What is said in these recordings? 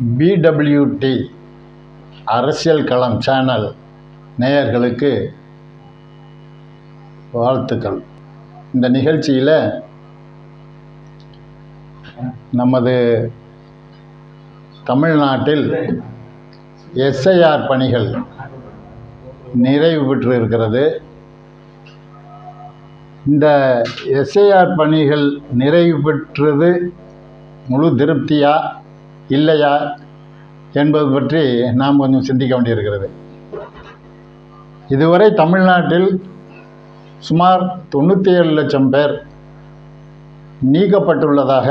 PWD அரசியல் களம் channel நேயர்களுக்கு வாழ்த்துக்கள். இந்த நிகழ்ச்சியில் நமது தமிழ்நாட்டில் எஸ்ஐஆர் பணிகள் நிறைவு பெற்று இருக்கிறது இந்த எஸ்ஐஆர் பணிகள் நிறைவு பெற்றது முழு திருப்தியாக இல்லையா என்பது பற்றி நாம் கொஞ்சம் சிந்திக்க வேண்டியிருக்கிறது. இதுவரை தமிழ்நாட்டில் சுமார் தொண்ணூற்றி ஏழு லட்சம் பேர் நீக்கப்பட்டுள்ளதாக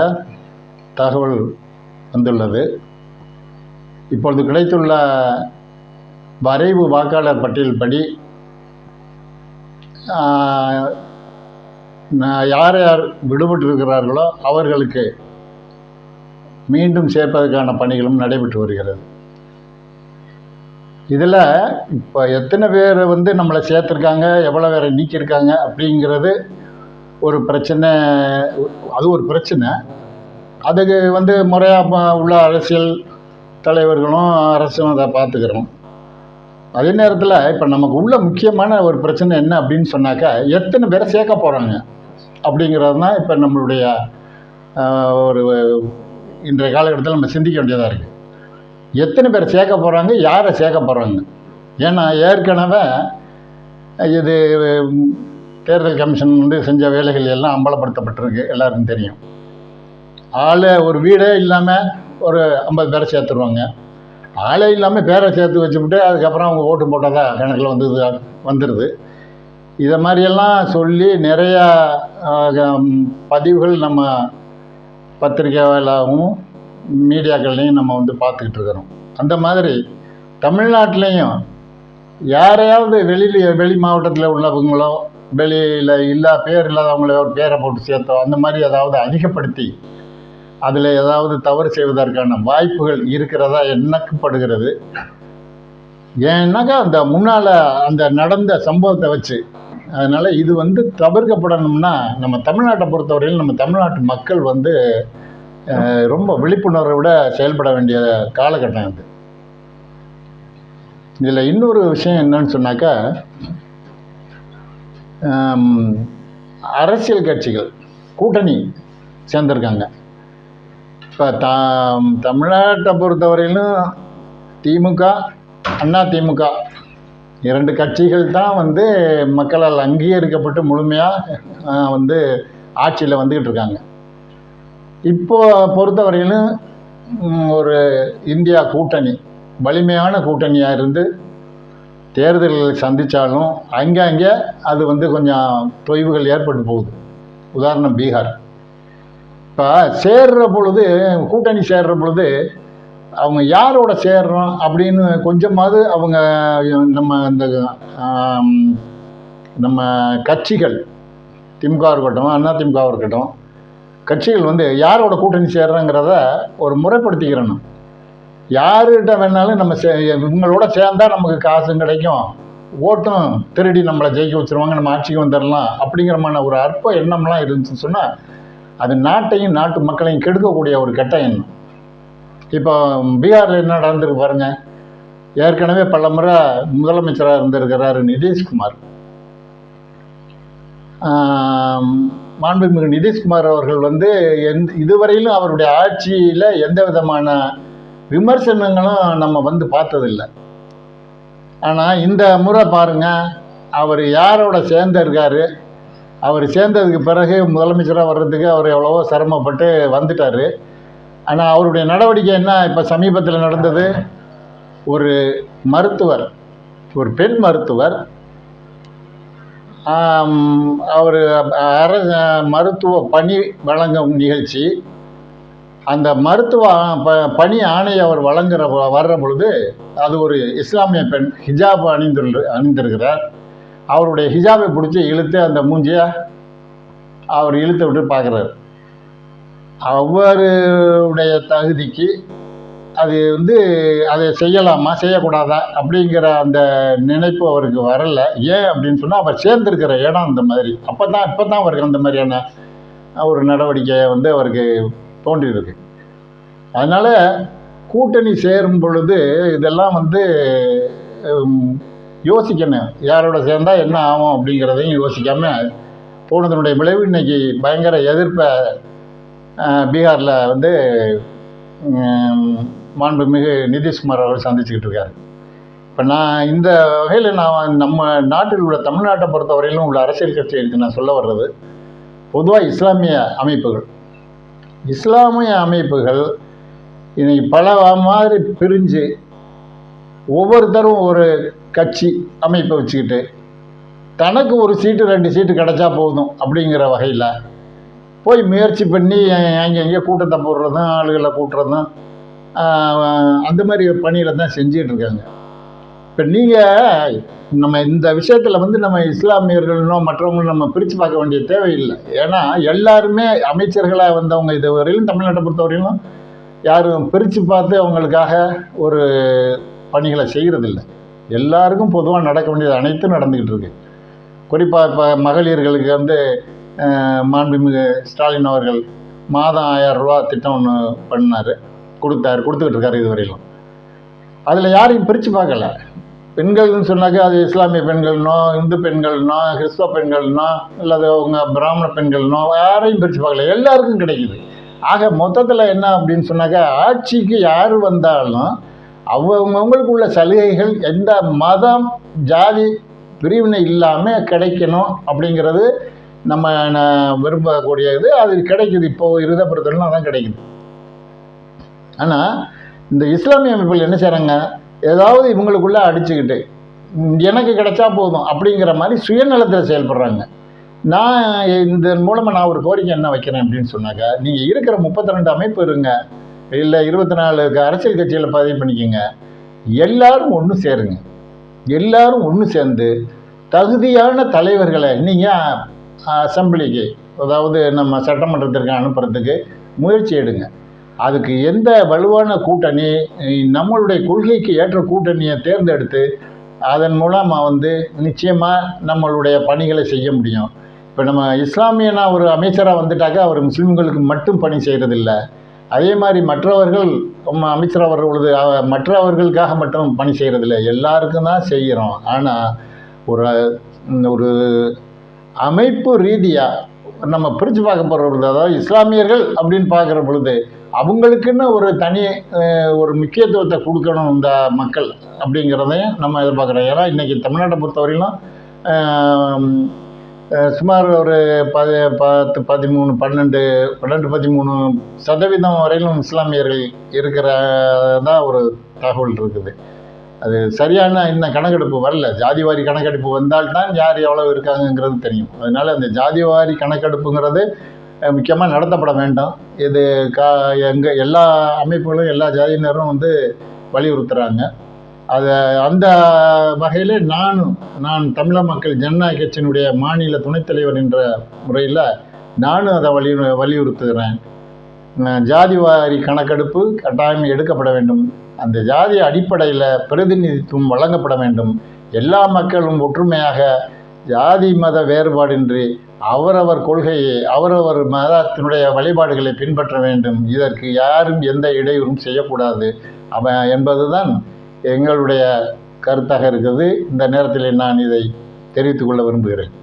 தகவல் வந்துள்ளது. இப்பொழுது கிடைத்துள்ள வரைவு வாக்காளர் பட்டியல் படி யார் யார் விடுபட்டிருக்கிறார்களோ அவர்களுக்கு மீண்டும் சேர்ப்பதற்கான பணிகளும் நடைபெற்று வருகிறது. இதில் இப்போ எத்தனை பேர் வந்து நம்மளை சேர்த்துருக்காங்க எவ்வளோ பேரை நீக்கியிருக்காங்க அப்படிங்கிறது ஒரு பிரச்சனை அது ஒரு பிரச்சனை. அதுக்கு வந்து முறையாக உள்ள அரசியல் தலைவர்களும் அரசும் அதை பார்த்துக்கிறோம். அதே நேரத்தில் இப்போ நமக்கு உள்ள முக்கியமான ஒரு பிரச்சனை என்ன அப்படின்னு சொன்னாக்கா எத்தனை பேரை சேர்க்க போகிறாங்க அப்படிங்கிறது தான் இப்போ நம்மளுடைய ஒரு இன்றைய காலகட்டத்தில் நம்ம சிந்திக்க வேண்டியதாக இருக்குது எத்தனை பேர் சேர்க்க போகிறாங்க யாரை சேர்க்க போகிறாங்க ஏன்னா ஏற்கனவே இது தேர்தல் கமிஷன் வந்து செஞ்ச வேலைகள் எல்லாம் அம்பலப்படுத்தப்பட்டிருக்கு எல்லாருக்கும் தெரியும். ஆள் ஒரு வீடே இல்லாமல் ஒரு ஐம்பது பேரை சேர்த்துருவாங்க. ஆளே இல்லாமல் பேரை சேர்த்து வச்சுவிட்டு அதுக்கப்புறம் அவங்க ஓட்டு போட்டதா கணக்கில் வந்து வந்துடுது இதை மாதிரியெல்லாம் சொல்லி நிறையா பதிவுகள் நம்ம பத்திரிகைகளாகவும் மீடியாக்கள்லையும் நம்ம வந்து பார்த்துக்கிட்டு இருக்கிறோம் அந்த மாதிரி தமிழ்நாட்டிலையும் யாரையாவது வெளியில் வெளி மாவட்டத்தில் உள்ளவங்களோ வெளியில் இல்லா பேர் இல்லாதவங்களோ ஒரு பேரை போட்டு சேர்த்தோ அந்த மாதிரி ஏதாவது அதிகப்படுத்தி அதில் ஏதாவது தவறு செய்வதற்கான வாய்ப்புகள் இருக்கிறதா எண்ணக்கப்படுகிறது. ஏன்னாக்கா அந்த முன்னால் அந்த நடந்த சம்பவத்தை வச்சு அதனால் இது வந்து தவிர்க்கப்படணும்னா நம்ம தமிழ்நாட்டை பொறுத்தவரையில் நம்ம தமிழ்நாட்டு மக்கள் வந்து ரொம்ப ரொம்ப விழிப்புணர்வோட செயல்பட வேண்டிய காலகட்டம் இது. இதில் இன்னொரு விஷயம் என்னன்னு சொன்னாக்கா அரசியல் கட்சிகள் கூட்டணி சேர்ந்துருக்காங்க. இப்போ த தமிழ்நாட்டை பொறுத்தவரையிலும் திமுக அண்ணா திமுக இரண்டு கட்சிகள் தான் வந்து மக்களால் அங்கீகரிக்கப்பட்டு முழுமையாக வந்து ஆட்சியில் வந்துக்கிட்டு இருக்காங்க. இப்போ பொறுத்தவரையிலும் ஒரு இந்தியா கூட்டணி வலிமையான கூட்டணியாக இருந்து தேர்தல்களை சந்தித்தாலும் அங்கங்கே அது வந்து கொஞ்சம் தொய்வுகள் ஏற்பட்டு போகுது. உதாரணம் பீகார். இப்போ சேர்ற பொழுது கூட்டணி சேர்ற பொழுது அவங்க யாரோட சேர்றோம் அப்படின்னு கொஞ்சமாவது அவங்க நம்ம இந்த நம்ம கட்சிகள் திமுக இருக்கட்டும் அண்ணா திமுகவாக இருக்கட்டும் கட்சிகள் வந்து யாரோட கூட்டணி சேர்றோங்கிறத ஒரு முறைப்படுத்திக்கிறணும். யார்கிட்ட வேணாலும் நம்ம சே இவங்களோட சேர்ந்தால் நமக்கு காசும் கிடைக்கும். ஓட்டும் திருடி நம்மளை ஜெயிக்க வச்சிருவாங்க நம்ம ஆட்சிக்கு வந்துடலாம் அப்படிங்கிறமான ஒரு அற்ப எண்ணம்லாம் இருந்துச்சுன்னு சொன்னால் அது நாட்டையும் நாட்டு மக்களையும் கெடுக்கக்கூடிய ஒரு கெட்ட எண்ணம். இப்போ பீகாரில் என்ன நடந்திருக்கு பாருங்க. ஏற்கனவே பல முறை முதலமைச்சராக இருந்திருக்கிறார் நிதிஷ்குமார். மாண்புமிகு நிதிஷ்குமார் அவர்கள் வந்து எந் இதுவரையிலும் அவருடைய ஆட்சியில் எந்த விதமான விமர்சனங்களும் நம்ம வந்து பார்த்ததில்லை. ஆனால் இந்த முறை பாருங்க அவர் யாரோட சேர்ந்திருக்காரு அவர் சேர்ந்ததுக்கு பிறகு முதலமைச்சராக வர்றதுக்கு அவர் எவ்வளவோ சிரமப்பட்டு வந்துட்டார். ஆனால் அவருடைய நடவடிக்கை என்ன? இப்போ சமீபத்தில் நடந்தது ஒரு மருத்துவர் ஒரு பெண் மருத்துவர் அவர் அர மருத்துவ பணி வழங்கும் நிகழ்ச்சி அந்த மருத்துவ ப பணி ஆணையை அவர் வழங்குற வர்ற பொழுது அது ஒரு இஸ்லாமிய பெண் ஹிஜாப் அணிந்துள்ள அணிந்திருக்கிறார். அவருடைய ஹிஜாபை பிடிச்சி இழுத்து அந்த மூஞ்சியை அவர் இழுத்து விட்டு பார்க்குறாரு அவருடைய தகுதிக்கு அது வந்து அதை செய்யலாமா செய்யக்கூடாதா அப்படிங்கிற அந்த நினைப்பு அவருக்கு வரல. ஏன் அப்படின்னு சொன்னால் அவர் சேர்ந்துருக்கிற இடம் அந்த மாதிரி. அப்போ தான் இப்போ தான் அவருக்கு அந்த மாதிரியான ஒரு நடவடிக்கையை வந்து அவருக்கு தோன்றியிருக்கு. அதனால் கூட்டணி சேரும் பொழுது இதெல்லாம் வந்து யோசிக்கணும். யாரோட சேர்ந்தால் என்ன ஆகும் அப்படிங்கிறதையும் யோசிக்காமல் போனதனுடைய விளைவு. இன்றைக்கி பயங்கர எதிர்ப்பை பீகாரில் வந்து மாண்புமிகு நிதிஷ்குமார் அவர் சந்திச்சுக்கிட்டு இருக்காரு. இப்போ நான் இந்த வகையில் நான் நம்ம நாட்டில் உள்ள தமிழ்நாட்டை பொறுத்தவரையிலும் உள்ள அரசியல் கட்சிகளுக்கு நான் சொல்ல வர்றது பொதுவாக இஸ்லாமிய அமைப்புகள். இஸ்லாமிய அமைப்புகள் இன்னைக்கு பல மாதிரி பிரிஞ்சு ஒவ்வொருத்தரும் ஒரு கட்சி அமைப்பை வச்சுக்கிட்டு தனக்கு ஒரு சீட்டு ரெண்டு சீட்டு கிடைச்சா போதும் அப்படிங்கிற வகையில் போய் முயற்சி பண்ணி அங்கே அங்கே கூட்டத்தை போடுறதும் ஆளுகளை கூட்டுறதும் அந்த மாதிரி பணியில் தான் செஞ்சிகிட்டு இருக்காங்க. இப்போ நீங்கள் நம்ம இந்த விஷயத்தில் வந்து நம்ம இஸ்லாமியர்களோ மற்றவங்களும் நம்ம பிரித்து பார்க்க வேண்டிய தேவையில்லை. ஏன்னா எல்லாருமே அமைச்சர்களாக வந்தவங்க இது வரையிலும் தமிழ்நாட்டை பொறுத்தவரையிலும் யாரும் பிரித்து பார்த்து அவங்களுக்காக ஒரு பணிகளை செய்கிறதில்ல எல்லாருக்கும் பொதுவாக நடக்க வேண்டியது அனைத்தும் நடந்துக்கிட்டு இருக்கு. குறிப்பாக இப்போ மகளிர்களுக்கு வந்து மாண்புமிகு ஸ்டாலின் அவர்கள் மாதம் ஆயிரம் ரூபா திட்டம் ஒன்று பண்ணார் கொடுத்தாரு கொடுத்துக்கிட்டு இருக்காரு இதுவரையிலும். அதில் யாரையும் பிரித்து பார்க்கல. பெண்கள்னு சொன்னாக்க அது இஸ்லாமிய பெண்கள்னோ இந்து பெண்கள்னோ கிறிஸ்தவ பெண்கள்னோ அல்லது அவங்க பிராமண பெண்கள்னோ யாரையும் பிரித்து பார்க்கல. எல்லாருக்கும் கிடைக்குது. ஆக மொத்தத்தில் என்ன அப்படின்னு சொன்னாக்கா ஆட்சிக்கு யார் வந்தாலும் அவங்கவுங்களுக்கு உள்ள சலுகைகள் எந்த மதம் ஜாதி பிரிவினை இல்லாமல் கிடைக்கணும் அப்படிங்கிறது நம்ம விரும்பக்கூடிய விரும்பக்கூடியது அது கிடைக்குது. இப்போது இருதை தான் அதான் கிடைக்குது. ஆனால் இந்த இஸ்லாமிய அமைப்புகள் என்ன செய்கிறாங்க ஏதாவது இவங்களுக்குள்ளே அடிச்சுக்கிட்டு எனக்கு கிடைச்சா போதும் அப்படிங்கிற மாதிரி சுயநலத்தில் செயல்படுறாங்க. நான் இதன் மூலமாக நான் ஒரு கோரிக்கை என்ன வைக்கிறேன் அப்படின்னு சொன்னாக்கா நீங்கள் இருக்கிற முப்பத்தி ரெண்டு அமைப்பு இருங்க. இல்லை இருபத்தி நாலு அரசியல் கட்சியில் பதிவு பண்ணிக்கோங்க. எல்லாரும் ஒன்று சேருங்க. எல்லாரும் ஒன்று சேர்ந்து தகுதியான தலைவர்களை நீங்கள் அசம்பிளிக்கு அதாவது நம்ம சட்டமன்றத்திற்கு அனுப்புறதுக்கு முயற்சி எடுங்க. அதுக்கு எந்த வலுவான கூட்டணி நம்மளுடைய கொள்கைக்கு ஏற்ற கூட்டணியை தேர்ந்தெடுத்து அதன் மூலமாக வந்து நிச்சயமாக நம்மளுடைய பணிகளை செய்ய முடியும். இப்போ நம்ம இஸ்லாமியனா ஒரு அமைச்சராக வந்துட்டாக்கா அவர் முஸ்லீம்களுக்கு மட்டும் பணி செய்கிறதில்ல அதே மாதிரி மற்றவர்கள் நம்ம அமைச்சராக வர்ற மற்றவர்களுக்காக மட்டும் பணி செய்கிறதில்ல எல்லாருக்கும் தான் செய்கிறோம். ஆனால் ஒரு ஒரு அமைப்பு ரீதியாக நம்ம பிரித்து பார்க்க போகிற பொழுது அதாவது இஸ்லாமியர்கள் அப்படின்னு பார்க்குற பொழுது அவங்களுக்குன்னு ஒரு தனி ஒரு முக்கியத்துவத்தை கொடுக்கணும் இந்த மக்கள் அப்படிங்கிறதையும் நம்ம எதிர்பார்க்குறோம். ஏன்னா இன்றைக்கி தமிழ்நாட்டை பொறுத்தவரையிலும் சுமார் ஒரு பதி பத்து பதிமூணு பன்னெண்டு பன்னெண்டு பதிமூணு சதவீதம் வரையிலும் இஸ்லாமியர்கள் இருக்கிறதா ஒரு தகவல் இருக்குது. அது சரியான இன்னும் கணக்கெடுப்பு வரல. ஜாதிவாரி கணக்கெடுப்பு வந்தால்தான் யார் எவ்வளோ இருக்காங்கங்கிறது தெரியும். அதனால் அந்த ஜாதிவாரி கணக்கெடுப்புங்கிறது முக்கியமாக நடத்தப்பட வேண்டும். இது கா எங்கள் எல்லா அமைப்புகளும் எல்லா ஜாதியினரும் வந்து வலியுறுத்துகிறாங்க அதை அந்த வகையில் நானும் நான் தமிழக மக்கள் ஜனநாயக கட்சியினுடைய மாநில துணைத் தலைவர் என்ற முறையில் நானும் அதை வலி வலியுறுத்துகிறேன். ஜாதிவாரி கணக்கெடுப்பு கட்டாயம் எடுக்கப்பட வேண்டும். அந்த ஜாதி அடிப்படையில் பிரதிநிதித்துவம் வழங்கப்பட வேண்டும். எல்லா மக்களும் ஒற்றுமையாக ஜாதி மத வேறுபாடின்றி அவரவர் கொள்கையை அவரவர் மதத்தினுடைய வழிபாடுகளை பின்பற்ற வேண்டும். இதற்கு யாரும் எந்த இடையூறும் செய்யக்கூடாது. அவன் என்பதுதான் எங்களுடைய கருத்தாக இருக்குது இந்த நேரத்தில் நான் இதை தெரிவித்துக்கொள்ள விரும்புகிறேன்.